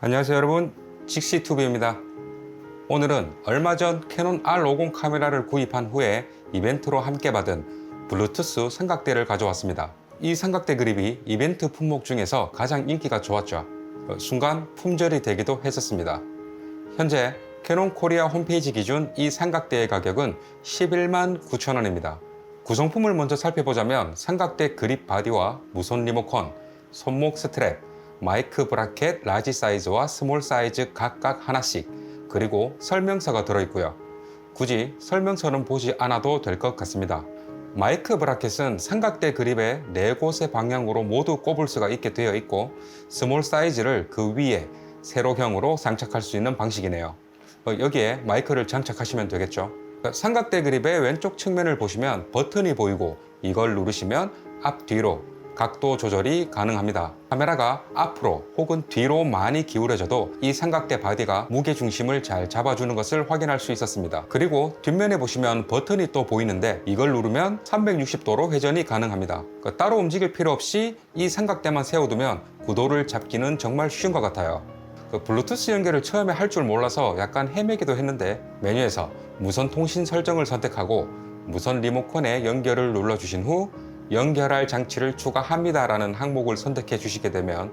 안녕하세요 여러분. 직시투비입니다. 오늘은 얼마 전 캐논 R50 카메라를 구입한 후에 이벤트로 함께 받은 블루투스 삼각대를 가져왔습니다. 이 삼각대 그립이 이벤트 품목 중에서 가장 인기가 좋았죠. 어, 순간 품절이 되기도 했었습니다. 현재 캐논 코리아 홈페이지 기준 이 삼각대의 가격은 11만 9천 원입니다. 구성품을 먼저 살펴보자면 삼각대 그립 바디와 무선 리모컨, 손목 스트랩, 마이크 브라켓 라지 사이즈와 스몰 사이즈 각각 하나씩 그리고 설명서가 들어있고요. 굳이 설명서는 보지 않아도 될 것 같습니다. 마이크 브라켓은 삼각대 그립의 네 곳의 방향으로 모두 꼽을 수가 있게 되어 있고 스몰 사이즈를 그 위에 세로형으로 장착할 수 있는 방식이네요. 어, 여기에 마이크를 장착하시면 되겠죠. 그러니까 삼각대 그립의 왼쪽 측면을 보시면 버튼이 보이고 이걸 누르시면 앞뒤로 각도 조절이 가능합니다. 카메라가 앞으로 혹은 뒤로 많이 기울어져도 이 삼각대 바디가 무게 중심을 잘 잡아주는 것을 확인할 수 있었습니다. 그리고 뒷면에 보시면 버튼이 또 보이는데 이걸 누르면 360도로 회전이 가능합니다. 그러니까 따로 움직일 필요 없이 이 삼각대만 세워두면 구도를 잡기는 정말 쉬운 것 같아요. 그 블루투스 연결을 처음에 할 줄 몰라서 약간 헤매기도 했는데 메뉴에서 무선 통신 설정을 선택하고 무선 리모컨에 연결을 눌러주신 후 연결할 장치를 추가합니다라는 항목을 선택해 주시게 되면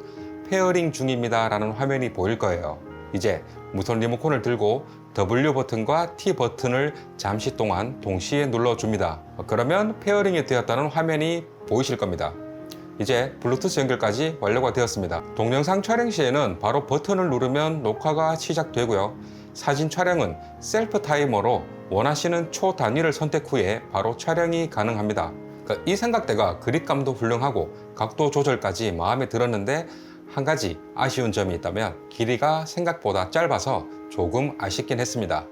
페어링 중입니다라는 화면이 보일 거예요. 이제 무선 리모컨을 들고 W 버튼과 T 버튼을 잠시 동안 동시에 눌러줍니다. 그러면 페어링이 되었다는 화면이 보이실 겁니다. 이제 블루투스 연결까지 완료가 되었습니다. 동영상 촬영 시에는 바로 버튼을 누르면 녹화가 시작되고요. 사진 촬영은 셀프 타이머로 원하시는 초 단위를 선택 후에 바로 촬영이 가능합니다. 그이 삼각대가 그립감도 훌륭하고 각도 조절까지 마음에 들었는데 한 가지 아쉬운 점이 있다면 길이가 생각보다 짧아서 조금 아쉽긴 했습니다.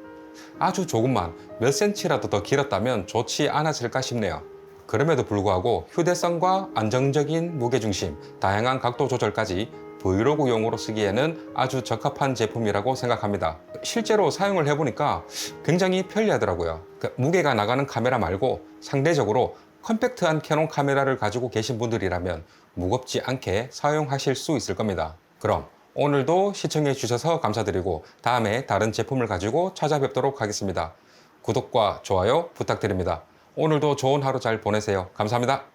아주 조금만 몇 센치라도 더 길었다면 좋지 않았을까 싶네요. 그럼에도 불구하고 휴대성과 안정적인 무게중심, 다양한 각도 조절까지 브이로그용으로 쓰기에는 아주 적합한 제품이라고 생각합니다. 실제로 사용을 해보니까 굉장히 편리하더라고요. 그 무게가 나가는 카메라 말고 상대적으로 컴팩트한 캐논 카메라를 가지고 계신 분들이라면 무겁지 않게 사용하실 수 있을 겁니다. 그럼 오늘도 시청해 주셔서 감사드리고 다음에 다른 제품을 가지고 찾아뵙도록 하겠습니다. 구독과 좋아요 부탁드립니다. 오늘도 좋은 하루 잘 보내세요. 감사합니다.